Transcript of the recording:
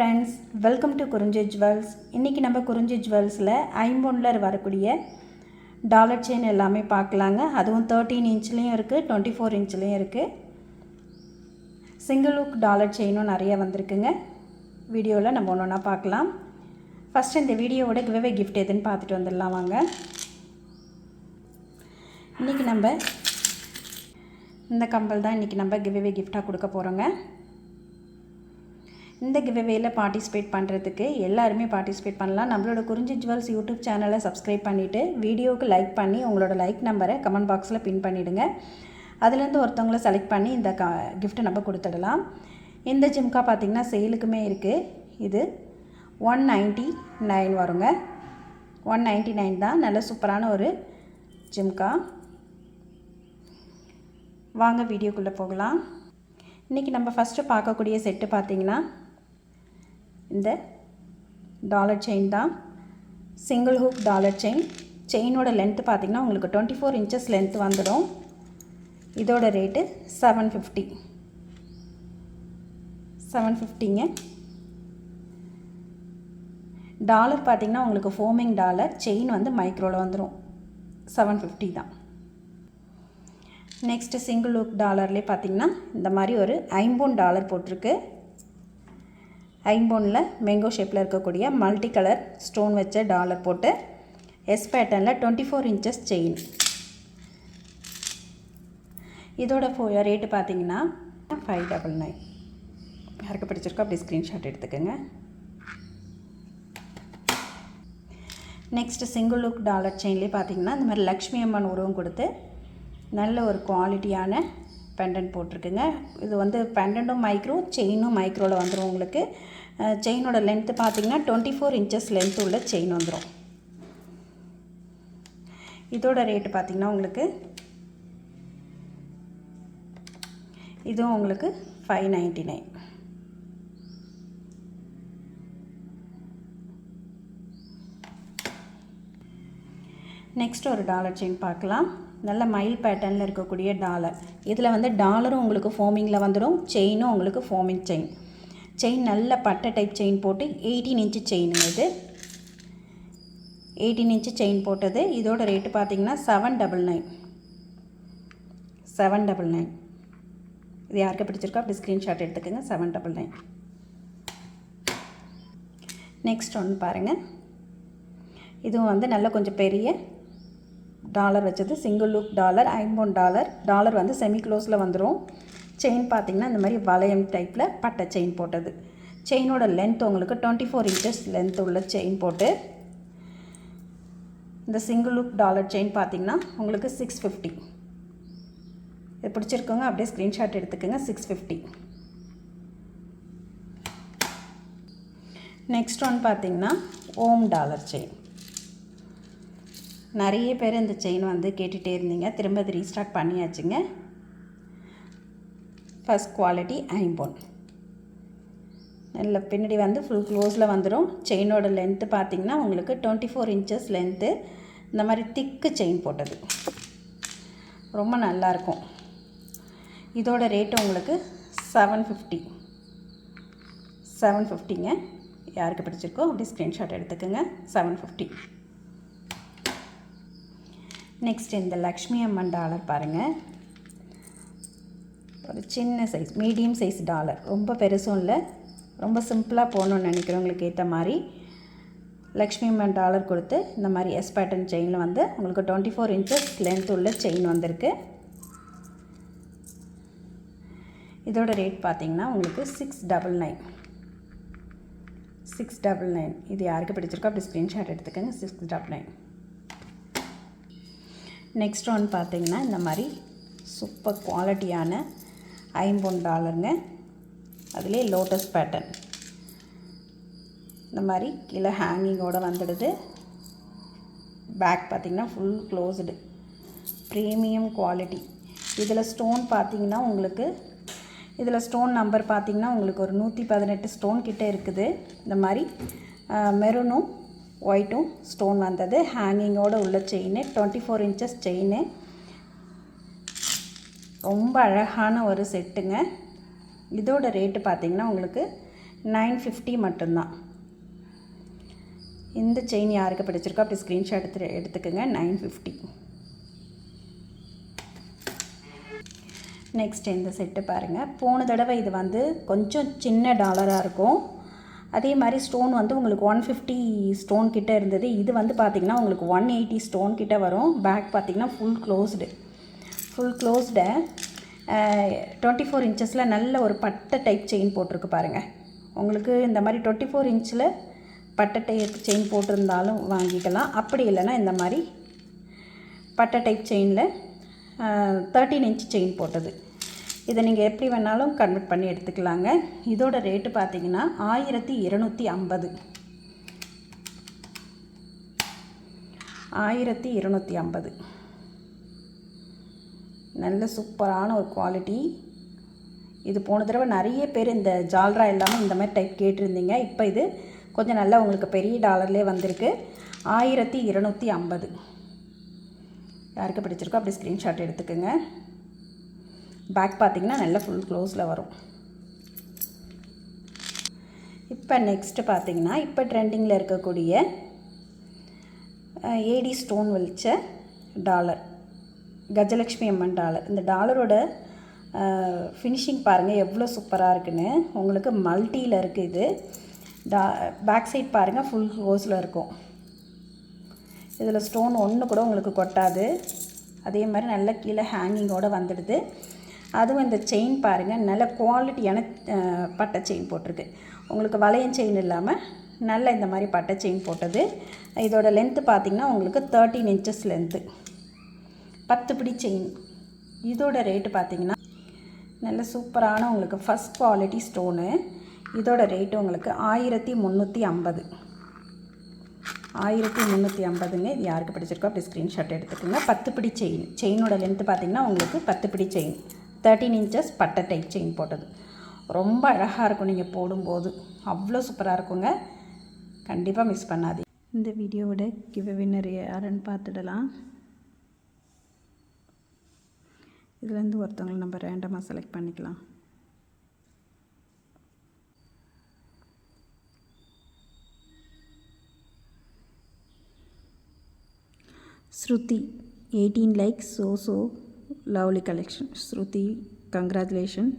Friends welcome to Kurinji jewels இன்றைக்கி நம்ம குறிஞ்சி ஜுவல்ஸில் ஐம்பொன்னில் வரக்கூடிய டாலர் செயின் எல்லாமே பார்க்கலாங்க. அதுவும் தேர்ட்டீன் இன்ச்லேயும் இருக்குது டுவெண்ட்டி ஃபோர் இன்ச்லேயும் இருக்குது சிங்கிள் லுக் டாலர் செயினும் நிறைய வந்திருக்குங்க. வீடியோவில் நம்ம ஒன்று ஒன்றா பார்க்கலாம். ஃபஸ்ட்டு இந்த வீடியோவோட கிவ்வே கிஃப்ட் எதுன்னு பார்த்துட்டு வந்துடலாம் வாங்க. இன்றைக்கி நம்ம இந்த கம்பல் தான் இன்றைக்கி நம்ம கிவ்வே கிஃப்டாக கொடுக்க போகிறோங்க இந்த கிவ்வேல பார்ட்டிசிபேட் பண்ணுறதுக்கு எல்லாருமே பார்ட்டிசிபேட் பண்ணலாம். நம்மளோட குறிஞ்சி ஜுவல்ஸ் யூடியூப் சேனலை சப்ஸ்கிரைப் பண்ணிவிட்டு வீடியோவுக்கு லைக் பண்ணி உங்களோட லைக் நம்பரை கமெண்ட் பாக்ஸில் பின் பண்ணிவிடுங்க அதுலேருந்து ஒருத்தவங்கள செலக்ட் பண்ணி இந்த க கிஃப்ட்டை நம்ம கொடுத்துடலாம். இந்த ஜிம்கா பார்த்திங்கன்னா சேலுக்குமே இருக்குது இது ஒன் நைன்ட்டி நைன் வருங்க. ஒன் நைன்ட்டி நைன் தான். நல்ல சூப்பரான ஒரு ஜிம்கா வாங்க வீடியோக்குள்ளே போகலாம். இன்றைக்கி நம்ம ஃபஸ்ட்டு பார்க்கக்கூடிய செட்டு பார்த்திங்கன்னா இந்த டாலர் செயின் தான். சிங்கிள் ஹூக் டாலர் செயின் செயினோட லென்த்து பார்த்திங்கன்னா உங்களுக்கு டுவெண்ட்டி ஃபோர் இன்ச்சஸ் லென்த் வந்துடும். இதோட ரேட்டு செவன் ஃபிஃப்டி செவன் ஃபிஃப்டிங்க டாலர் பார்த்திங்கன்னா உங்களுக்கு ஃபோமிங் டாலர் செயின் வந்து மைக்ரோவில் வந்துடும் செவன் ஃபிஃப்டி தான். நெக்ஸ்ட்டு சிங்கிள் லுக் டாலர்லேயே பார்த்திங்கன்னா இந்த மாதிரி ஒரு ஐம்பூன் டாலர் போட்டிருக்கு. ஐம்போனில் மேங்கோ ஷேப்பில் இருக்கக்கூடிய மல்டி கலர் ஸ்டோன் வச்ச டாலர் போட்டு எஸ் பேட்டர்னில் டுவெண்ட்டி ஃபோர் இன்ச்சஸ் செயின் இதோட ஃபோ ரேட்டு பார்த்தீங்கன்னா ஃபைவ் டபுள் நைன் யாருக்கு பிடிச்சிருக்கோ அப்படி ஸ்க்ரீன்ஷாட் எடுத்துக்கோங்க. நெக்ஸ்ட்டு சிங்கிள் லுக் டாலர் செயின்லேயே பார்த்தீங்கன்னா இந்த மாதிரி லக்ஷ்மி அம்மன் உருவம் கொடுத்து நல்ல ஒரு குவாலிட்டியான பெண்டன்ட் போட்டிருக்குங்க. இது வந்து பெண்டன்ட்டும் மைக்ரோ செயினும் மைக்ரோவில் வந்துடும் உங்களுக்கு. செயினோட லென்த்து பார்த்தீங்கன்னா டுவெண்ட்டி ஃபோர் இன்ச்சஸ் லென்த் உள்ள செயின் வந்துடும் இதோட ரேட்டு பார்த்திங்கன்னா உங்களுக்கு இதுவும் உங்களுக்கு ஃபைவ் நைன்ட்டி நைன் நெக்ஸ்ட் ஒரு டாலர் செயின் பார்க்கலாம். நல்ல மயில் பேட்டர்னில் இருக்கக்கூடிய டாலர் இதில் வந்து டாலரும் உங்களுக்கு ஃபோமிங்கில் வந்துடும். செயினும் உங்களுக்கு ஃபோமிங் செயின் செயின் நல்ல பட்டை டைப் செயின் போட்டு எயிட்டீன் இன்ச்சு செயின் இது. எயிட்டீன் இன்ச்சு செயின் போட்டது. இதோட ரேட்டு பார்த்தீங்கன்னா seven double nine seven double nine இது யாருக்கு பிடிச்சிருக்கோ அப்படி ஸ்க்ரீன்ஷாட் எடுத்துக்கோங்க. செவன் டபுள் நைன் நெக்ஸ்ட் ஒன்று பாருங்கள் இதுவும் வந்து நல்ல கொஞ்சம் பெரிய டாலர் வச்சது. சிங்கிள் லுக் டாலர் ஐம்பொன் டாலர். டாலர் வந்து செமி க்ளோஸில் வந்துடும் செயின் பார்த்திங்கன்னா இந்த மாதிரி வளையம் டைப்பில் பட்டை செயின் போட்டது. செயினோட லென்த் உங்களுக்கு டுவெண்ட்டி ஃபோர் இன்ச்சஸ் லென்த் உள்ள செயின் போட்டு இந்த சிங்கிள் லுக் டாலர் செயின் பார்த்திங்கன்னா உங்களுக்கு சிக்ஸ் ஃபிஃப்டி இது பிடிச்சிருக்கோங்க அப்படியே ஸ்க்ரீன்ஷாட் எடுத்துக்கோங்க சிக்ஸ் ஃபிஃப்டி நெக்ஸ்ட் ஒன் பார்த்திங்கன்னா ஓம் டாலர் செயின் நிறைய பேர் இந்த செயின் வந்து கேட்டுகிட்டே இருந்தீங்க. திரும்ப அது ரீஸ்டார்ட் பண்ணியாச்சுங்க. ஃபஸ்ட் குவாலிட்டி ஐம்பொன். நல்ல பின்னாடி வந்து ஃபுல் க்ளோஸில் வந்துடும் செயினோட லென்த்து பார்த்திங்கன்னா உங்களுக்கு டுவெண்ட்டி ஃபோர் இன்ச்சஸ் லென்த்து இந்த மாதிரி திக்கு செயின் போட்டது. ரொம்ப நல்லாயிருக்கும் இதோட ரேட்டு உங்களுக்கு செவன் ஃபிஃப்டி செவன் ஃபிஃப்டிங்க யாருக்கு பிடிச்சிருக்கோ அப்படி ஸ்க்ரீன்ஷாட் எடுத்துக்கோங்க. செவன் ஃபிஃப்டி நெக்ஸ்ட் இந்த லக்ஷ்மி அம்மன் டாலர் பாருங்கள் ஒரு சின்ன சைஸ் மீடியம் சைஸ் டாலர் ரொம்ப பெருசும் இல்லை. ரொம்ப சிம்பிளாக போகணுன்னு நினைக்கிறவங்களுக்கு ஏற்ற மாதிரி லக்ஷ்மி அம்மன் டாலர் கொடுத்து இந்த மாதிரி எஸ் பேட்டர்ன் செயினில் வந்து உங்களுக்கு டுவெண்ட்டி ஃபோர் இன்ச்சஸ் லென்த் உள்ள செயின் வந்திருக்கு. இதோட ரேட் பார்த்தீங்கன்னா உங்களுக்கு six double nine six double nine இது யாருக்கு பிடிச்சிருக்கோ அப்படி ஸ்க்ரீன்ஷாட் எடுத்துக்கோங்க. Six double nine next one பார்த்திங்கன்னா இந்த மாதிரி சூப்பர் குவாலிட்டியான ஐம்பொன் டாலருங்க. அதிலே லோட்டஸ் பேட்டர்ன் இந்த மாதிரி கீழே ஹேங்கிங்கோடு வந்துடுது. பேக் பார்த்திங்கன்னா ஃபுல் க்ளோஸ்டு ப்ரீமியம் குவாலிட்டி இதில் ஸ்டோன் பார்த்திங்கன்னா உங்களுக்கு இதில் ஸ்டோன் நம்பர் பார்த்திங்கன்னா உங்களுக்கு ஒரு நூற்றி பதினெட்டு ஸ்டோன் கிட்டே இருக்குது. இந்த மாதிரி மெரூனும் ஒயிட்டும் ஸ்டோன் வந்தது. ஹேங்கிங்கோடு உள்ள chain twenty four inches chain ரொம்ப அழகான ஒரு செட்டுங்க இதோட ரேட்டு பார்த்திங்கன்னா உங்களுக்கு நைன் ஃபிஃப்டி மட்டும்தான். இந்த செயின் யாருக்கு பிடிச்சிருக்கோ அப்படி ஸ்க்ரீன்ஷாட் எடுத்து எடுத்துக்கோங்க. நைன் ஃபிஃப்டி நெக்ஸ்ட் இந்த செட்டு பாருங்கள் போன தடவை இது வந்து கொஞ்சம் சின்ன டாலராக இருக்கும். அதே மாதிரி ஸ்டோன் வந்து உங்களுக்கு ஒன் ஃபிஃப்டி ஸ்டோன் கிட்ட இருந்தது. இது வந்து பார்த்திங்கன்னா உங்களுக்கு ஒன் எயிட்டி ஸ்டோன் கிட்ட வரும். பேக் பார்த்திங்கன்னா ஃபுல் க்ளோஸ்டு ஃபுல் க்ளோஸ்டை டுவெண்ட்டி ஃபோர் இன்ச்சஸில் நல்ல ஒரு பட்டை டைப் செயின் போட்டிருக்கு பாருங்கள் உங்களுக்கு இந்த மாதிரி டுவெண்ட்டி ஃபோர் இன்ச்சில் பட்டை டைப் செயின் போட்டிருந்தாலும் வாங்கிக்கலாம். அப்படி இல்லைன்னா இந்த மாதிரி பட்டை டைப் செயினில் தேர்ட்டீன் இன்ச் செயின் போட்டது. இதை நீங்கள் எப்படி வேணாலும் கன்வெர்ட் பண்ணி எடுத்துக்கலாங்க. இதோட ரேட்டு பார்த்தீங்கன்னா ஆயிரத்தி இருநூற்றி ஐம்பது. ஆயிரத்தி இருநூற்றி ஐம்பது. நல்ல சூப்பரான ஒரு குவாலிட்டி இது போன தடவை நிறைய பேர் இந்த ஜால்ரா இல்லாமல் இந்த மாதிரி டைப் கேட்டிருந்தீங்க. இப்போ இது கொஞ்சம் நல்லா உங்களுக்கு பெரிய டாலர்லேயே வந்திருக்கு. ஆயிரத்தி இருநூற்றி ஐம்பது. யாருக்கு பிடிச்சிருக்கோ அப்படி ஸ்க்ரீன்ஷாட் எடுத்துக்கோங்க. பேக் பார்த்தீங்கன்னா நல்லா ஃபுல் க்ளோஸில் வரும். இப்போ நெக்ஸ்ட்டு பார்த்தீங்கன்னா இப்போ ட்ரெண்டிங்கில் இருக்கக்கூடிய ஏடி ஸ்டோன் வலிச்ச டாலர் கஜலக்ஷ்மி அம்மன் டாலர் இந்த டாலரோட ஃபினிஷிங் பாருங்கள் எவ்வளோ சூப்பராக இருக்குன்னு. உங்களுக்கு மல்டியில் இருக்குது இது. டா பேக் சைட் பாருங்கள் ஃபுல் க்ளோஸில் இருக்கும். இதில் ஸ்டோன் ஒன்று கூட உங்களுக்கு கொட்டாது. அதே மாதிரி நல்ல கீழே ஹேங்கிங்கோடு வந்துடுது. அதுவும் இந்த செயின் பாருங்கள் நல்ல குவாலிட்டியான பட்டை செயின் போட்டிருக்கு. உங்களுக்கு வளையம் செயின் இல்லாமல் நல்ல இந்த மாதிரி பட்டை செயின் போட்டது. இதோட லென்த்து பார்த்திங்கன்னா உங்களுக்கு தேர்ட்டீன் இன்ச்சஸ் லென்த்து பத்து பிடி செயின். இதோட ரேட்டு பார்த்திங்கன்னா நல்ல சூப்பரான உங்களுக்கு ஃபஸ்ட் குவாலிட்டி ஸ்டோனு இதோட ரேட்டு உங்களுக்கு ஆயிரத்தி முந்நூற்றி ஐம்பது. ஆயிரத்தி முந்நூற்றி ஐம்பதுங்க. இது யாருக்கு பிடிச்சிருக்கோ அப்படி ஸ்க்ரீன்ஷாட் எடுத்துக்கோங்க. பத்து பிடி செயின். செயினோட லென்த்து பார்த்திங்கன்னா உங்களுக்கு பத்து பிடி செயின். தேர்ட்டீன் இன்ச்சஸ் பட்டை டைப் செயின் போட்டது. ரொம்ப அழகாக இருக்கும் நீங்கள் போடும்போது. அவ்வளோ சூப்பராக இருக்குங்க. கண்டிப்பாக மிஸ் பண்ணாதீங்க. இந்த வீடியோவோட கிவ் வின்னர் யாருன்னு பார்த்துடலாம். இதுலேருந்து ஒருத்தவங்களை நம்ம ரேண்டமாக செலக்ட் பண்ணிக்கலாம். Shruti eighteen likes so so lovely collection. Shruti congratulation